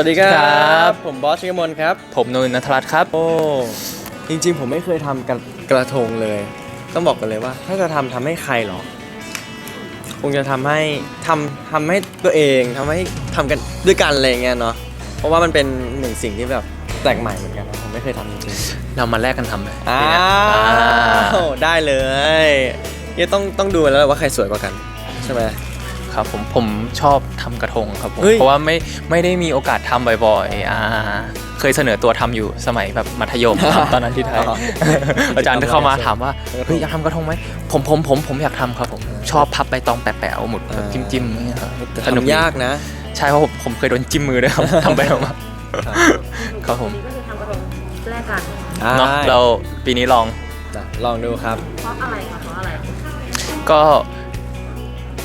วัสดีครัครับ บ ผมบอสชิกมลครับ ผมนนท์นัทรัตน์ครับ โอ้ จริง ๆ ผมไม่เคยทำกระกระทงเลย ต้องบอกกันเลยว่า ถ้าจะทำทำให้ใครหรอ คงจะทำให้ทำทำให้ตัวเองทำให้ทำกันด้วยกันอะไรอย่างเงี้ยเนาะ เพราะว่ามันเป็นหนึ่งสิ่งที่แบบแปลกใหม่เหมือนกันนะผมไม่เคยทำจริงเรามาแลกกันทำเลยๆอ้าปีเนี้ยอ่าวได้เลยเนี่ยต้องต้องดูแล้วว่าใครสวยกว่ากัน ใช่ไหม ครับผมผมชอบทำกระทงครับผมเฮ้ย เพราะว่าไม่ไม่ได้มีโอกาสทำบ่อยๆอ่าเคยเสนอตัวทำอยู่สมัยแบบมัธยมครับตอนนั้นที่ไทยอ๋ออาจารย์เข้ามาถามว่าเออเฮ้ยอยากทำกระทงไหมผมผมผมผมอยากทำครับผมชอบพับใบตองแปะๆหมุดแบบจิ้มจิ้มๆอย่างเงี้ยครับแต่สนุกดีทำยากนะ ใช่เพราะผมผมเคยโดนจิ้มมือด้วยครับ ทำไปออกมา ครับครับผม นี่ก็คือทำกระทงแรกกันเนาะเราปีนี้ลองอะลองดูครับ เพราะอะไรคะเพราะอะไรก็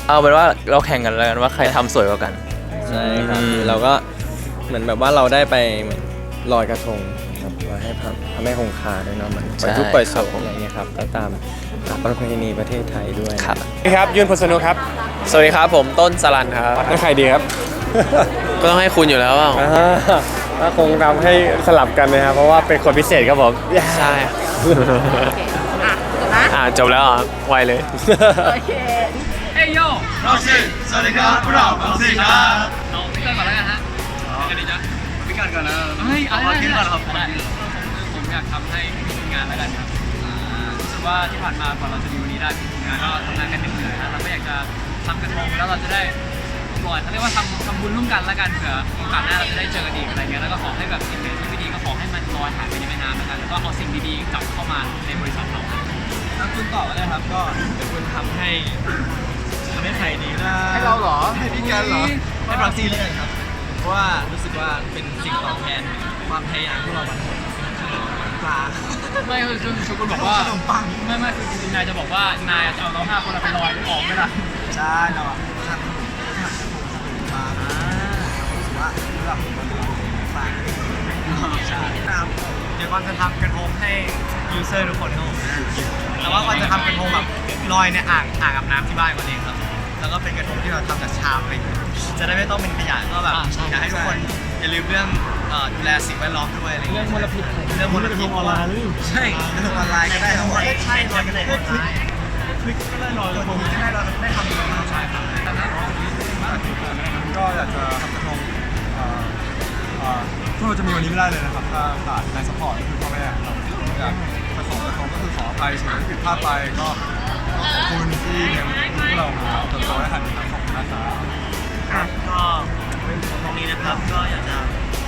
เอาเป็นว่าเราแข่งกันแล้วกันว่าใครทำสวยกว่ากัน ใช่ครับอืม เราก็เหมือนแบบว่าเราได้ไปเหมือนลอยกระทงครับเราให้พระพระแม่คงคาด้วยเนาะเหมือนปล่อยทุกข์ปล่อยโศกอะไรเงี้ยครับแล้วตามประเพณีประเทศไทยด้วยครับ สวัสดีครับยุนพลสนุกครับสวัสดีครับผมต้นสลันครับนั่นใครดีครับก็ต้องให้คุณอยู่แล้วเปล่าอ่าก็คงทำให้สลับกันนะครับเพราะว่าเป็นคนพิเศษครับผม ใช่ โอเคอะจบนะอ่าจบแล้วเหรอไวเลย โอเค เฮ้ยเอาที่ก่อนครับผมอยากทำให้ทีมงานแล้วกันครับรู้สึกว่าที่ผ่านมาก่อนเราจะมีวันนี้ได้ทีมงานก็ทำงานกันเหนื่อยนะเราก็อยากจะทำกระทงแล้วเราจะได้ก่อนเขาเรียกว่าทำทำบุญร่วมกันแล้วกันเผื่อโอกาสหน้าเราจะได้เจอกันอีกอะไรเงี้ยแล้วก็ขอให้แบบสิ่งที่ไม่ดีก็ขอให้มันลอยหายไปในแม่น้ำแล้วกันแล้วก็เอาสิ่งดีๆกลับเข้ามาในบริษัทเราถ้าคุณตอบก็ได้ครับก็เดี๋ยวคุณทำให้ ให้ใครดีนะให้เราเหรอให้พี่กันเหรอให้บราซิลเลยครับเพราะว่ารู้สึกว่าเป็นสิ่งตอบแทนความพยายามที่เราบันทึกปลาไม่คือคือชุกุลบอกว่าขนมปังไม่ไม่คือจริงๆนายจะบอกว่านายจะเอาเราห้าคนเราไปลอยออกไหมล่ะใช่เราอะทำทำขนมปลารู้สึกว่าเราเป็นปลาใช่ครับเดี๋ยวก่อนจะทำกระทงให้ยูเซอร์ทุกคนครับผมแต่ว่าก่อนจะทำกระทงแบบลอยในอ่างอ่างอาบน้ำที่บ้านก่อนเองครับ แล้วก็เป็นกระทงที่เราทำจากชามอะไรอย่างเงี้ยจะได้ไม่ต้องเป็นขยะก็แบบอยากให้ทุกคนอย่าลืมเรื่องเอ่อดูแลสิ่งแวดล้อมด้วยอะไรอย่างเงี้ยเรื่องมลพิษเรื่องมลพิษออนไลน์ใช่กระทงออนไลน์ก็ได้ทั้งหมดใช่ลอยกระทงออนไลน์คลิกก็ได้ลอยกระทงจะได้เราได้ทำอยู่ใช่ครับก็อยากจะทำกระทงเอ่อเอ่อพวกเราจะมีวันนี้ไม่ได้เลยนะครับ ถ้าขาดแรงสปอร์ตก็คือพ่อแม่ครับอยากจะขอกระทงก็คือขออภัยสิ่งที่ผิดพลาดไปก็ ขอบคุณที่เลี้ยงพวกเรามาเติบโตได้ขนาดนี้ครับขอบคุณนะครับครับก็ตรงนี้นะครับก็อยากจะ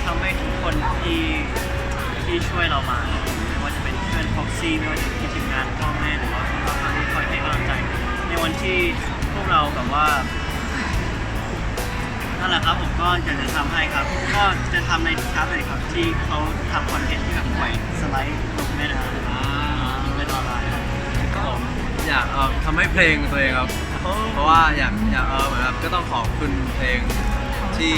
ทำให้ทุกคนที่ที่ช่วยเรามาไม่ว่าจะเป็นเพื่อนพ็อกซี่ไม่ว่าจะเป็นทีมงานพ่อแม่หรือว่าทุกคนที่คอยให้กำลังใจ ในวันที่พวกเราแบบว่านั่นแหละครับผมก็อยากจะทำให้ครับ ก็จะทำในทุกครั้งเลยครับที่เขาทำคอนเทนต์ที่แบบปล่อยสไลด์ลงแม่น้ำ อยากเอ่อทำให้เพลงตัวเองครับ เพราะว่าอยากอยากเออเหมือนแบบก็ต้องขอบคุณเพลงที่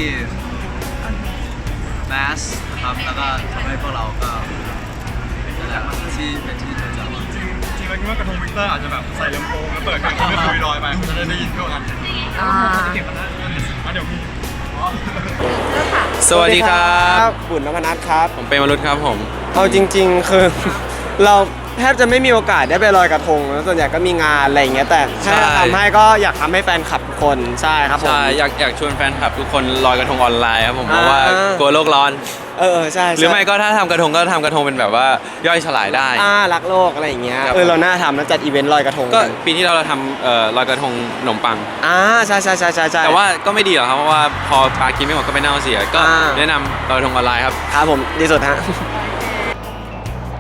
แมสนะครับ แล้วก็ทำให้พวกเราก็นั่นแหละที่เป็นที่จดจำจริงจริงแล้วคิดว่ากระทงวิกเตอร์อาจจะแบบใส่ลำโพงแล้วเปิดเพลงไม่คุยลอยไปจะได้ได้ยินทั่วกันอ่าเก็บกันได้อะเดี๋ยวมี สวัสดีครับ บุญนพนัทครับ ผมเป็นมรุษครับผม เอาจริง ๆ คือ เรา แทบจะไม่มีโอกาสได้ไปลอยกระทงนะส่วนใหญ่ก็มีงานอะไรอย่างเงี้ยแต่ถ้าใช่ ทำให้ก็อยากทำให้แฟนคลับทุกคนใช่ครับผม ใช่อยากอยากชวนแฟนคลับทุกคนลอยกระทงออนไลน์ครับผมเพราะว่าอ่า กลัวโลกร้อน เออเออใช่ใช่หรือไม่ก็ถ้าทำกระทงก็ทำกระทงเป็นแบบว่าย่อยสลายได้ อ่ารักโลกอะไรอย่างเงี้ยครับ เออเราน่าทำแล้วจัดอีเวนต์ลอยกระทงก็กันปีที่เราเราทำเอ่อลอยกระทงขนมปัง อ่าใช่ใช่ใช่ใช่ใช่ แต่ว่าก็ไม่ดีหรอกครับเพราะว่าพอปลากินไม่หมดก็ไปเน่าเสีย ก็อ่า แนะนำลอยกระทงออนไลน์ครับ ครับผมดีสุดฮะ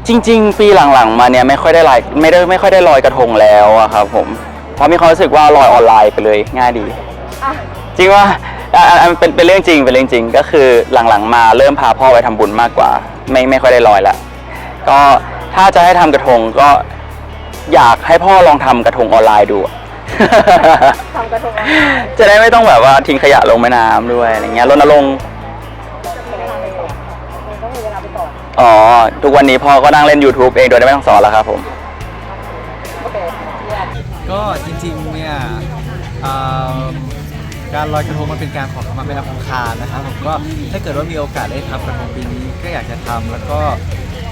จริง ๆ ปีหลังๆ มาเนี่ยไม่ค่อยได้ลอยไม่ได้ไม่ค่อยได้ลอยกระทงแล้วอะครับผมเพราะมีความรู้สึกว่าลอยออนไลน์ไปเลยง่ายดีจริงว่าอะอะอะเป็นเป็นเรื่องจริงเป็นเรื่องจริง ก็คือหลังๆ มาเริ่มพาพ่อไปทำบุญมากกว่า ไม่ไม่ค่อยได้ลอยละก็ถ้าจะให้ทำกระทงก็อยากให้พ่อลองทำกระทงออนไลน์ดูอะ ทำกระทงออนไลน์ จะได้ไม่ต้องแบบว่าทิ้งขยะลงแม่น้ำด้วยอะไรเงี้ยรณรงค์ อ๋อ ทุกวันนี้พ่อก็นั่งเล่น YouTube เองโดยไม่ต้องสอนแล้วครับผมโอเคเยี่ยมก็จริงๆเนี่ยเอ่อการลอยกระทงมันเป็นการขอขมาเป็นอังคารนะครับผมก็ถ้าเกิดว่ามีโอกาสได้ทำกระทงปีนี้ก็อยากจะทำแล้วก็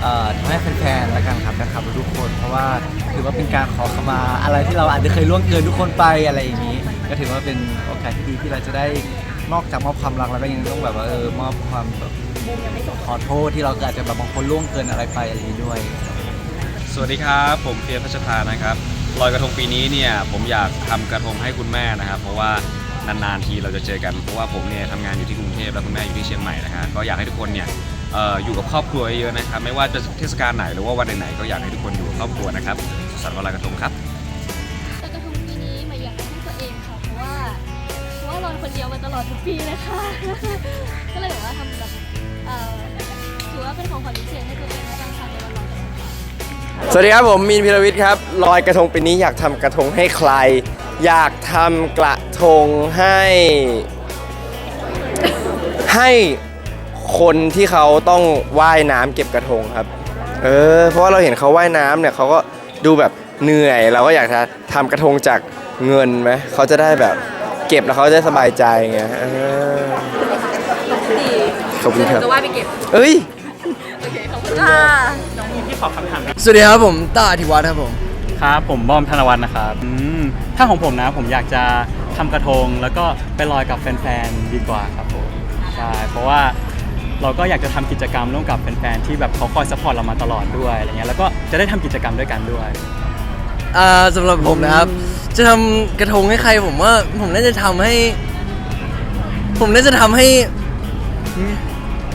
เอ่อทำให้แฟนๆและกันครับนะครับทุกคน เพราะว่าถือว่าเป็นการขอขมาอะไรที่เราอาจจะเคยล่วงเกินทุกคนไปอะไรอย่างนี้ ก็ถือว่าเป็นโอกาสที่ดีที่เราจะได้นอกจากมอบความรักแล้วก็ยังต้องแบบว่าเออมอบความแบบ ขอโทษที่เราอาจจะแบบบางคนล่วงเกินอะไรไปอะไรอย่างนี้ด้วย สวัสดีครับ ผมเฟียรพัชพานะครับลอยกระทงปีนี้เนี่ยผมอยากทำกระทงให้คุณแม่นะครับ เพราะว่านานๆทีเราจะเจอกันเพราะว่าผมเนี่ยทำงานอยู่ที่กรุงเทพแล้วคุณแม่อยู่ที่เชียงใหม่นะฮะก็อยากให้ทุกคนเนี่ยเอ่ออยู่กับครอบครัวเยอะๆนะครับไม่ว่าจะเทศกาลไหนหรือว่าวันไหนๆก็อยากให้ทุกคนอยู่กับครอบครัวนะครับสุขสันต์วันลอยกระทงครับ คนเดียวมาตลอดทุกปีเลยค่ะก็เลยแบบว่าทำแบบเอ่อถือว่าเป็นของขวัญพิเศษให้ตัวเองแล้วกันค่ะในวันลอยกระทงค่ะ สวัสดีครับผมมีนพิรวิทย์ครับลอยกระทงปีนี้อยากทำกระทงให้ใคร อยากทำกระทงให้ ให้คนที่เขาต้องว่ายน้ำเก็บกระทงครับ เออ เพราะว่าเราเห็นเขาว่ายน้ำเนี่ยเขาก็ดูแบบเหนื่อย เราก็อยากจะทำกระทงจากเงินไหมเขาจะได้แบบ เก็บแล้วเขาจะได้สบายใจไงเออขอบคุณครับ จะว่าไปเก็บเอ้ยโอเคขอบคุณค่ะสวัสดีครับผมต้าอธิวัฒน์ครับผมครับผมบอมธนวัฒน์นะครับอืมถ้าของผมนะผมอยากจะทำกระทง แล้วก็ไปลอยกับแฟนๆดีกว่าครับผมใช่เพราะว่าเราก็อยากจะทำกิจกรรมร่วมกับแฟนๆที่แบบเขาคอยสปอร์ตเรามาตลอดด้วยอะไรเงี้ยแล้วก็จะได้ทำกิจกรรมด้วยกันด้วย อ่าสำหรับผมนะครับ จะทำกระทงให้ใครผมว่า ผมน่าจะทำให้ ผมน่าจะทำให้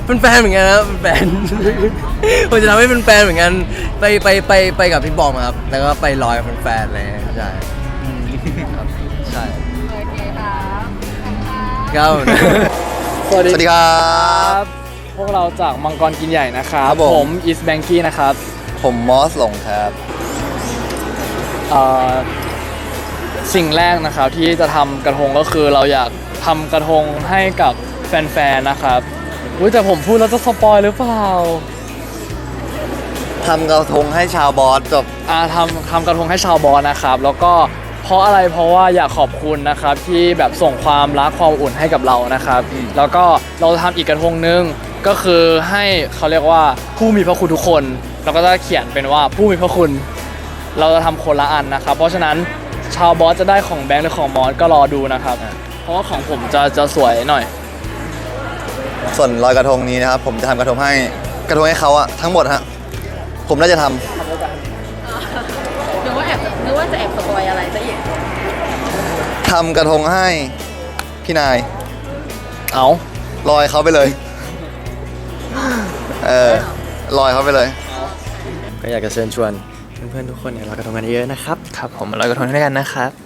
เป็นแฟนๆเหมือนกันนะครับเป็นแฟนผมจะทำให้เป็นแฟนเหมือนกัน ไปไปไปไปกับพี่บอมครับ แล้วก็ไปลอยกับแฟนๆเลยใช่ครับใช่ โอเคค่ะครับสวัสดีครับ พวกเราจากมังกรกินใหญ่นะครับครับผม ผมอิสแบงกี้นะครับผมมอสหลงครับ เอ่อ สิ่งแรกนะครับที่จะทำกระทงก็คือเราอยากทำกระทงให้กับแฟนๆนะครับอุ้ยแต่ผมพูดแล้วจะสปอยหรือเปล่า ทำกระทงให้ชาวบอสจบ อ่าทำทำกระทงให้ชาวบอลนะครับ แล้วก็เพราะอะไรเพราะว่าอยากขอบคุณนะครับที่แบบส่งความรักความอุ่นให้กับเรานะครับ แล้วก็เราทำอีกกระทงหนึงก็คือให้เขาเรียกว่าผู้มีพระคุณทุกคน เราก็จะเขียนเป็นว่าผู้มีพระคุณ เราจะทำคนละอันนะครับ เพราะฉะนั้น ชาวบอสจะได้ของแบงค์หรือของมอสก็รอดูนะครับ เพราะว่าของผมจะจะสวยหน่อย ส่วนลอยกระทงนี้นะครับ ผมจะทำกระทงให้กระทงให้เขาอะทั้งหมดฮะผมน่าจะทำนึกว่าแอบนึกว่าจะแอบสปอยอะไรซะอีกทำกระทงให้พี่นายเอาลอยเขาไปเลยเออลอยเขาไปเลย ก็อยากจะเชิญชวนเพื่อนๆทุกคนเนี่ยลอยกระทงกันเยอะๆนะครับ ครับผมมาลอยกระทงด้วยกันนะครับ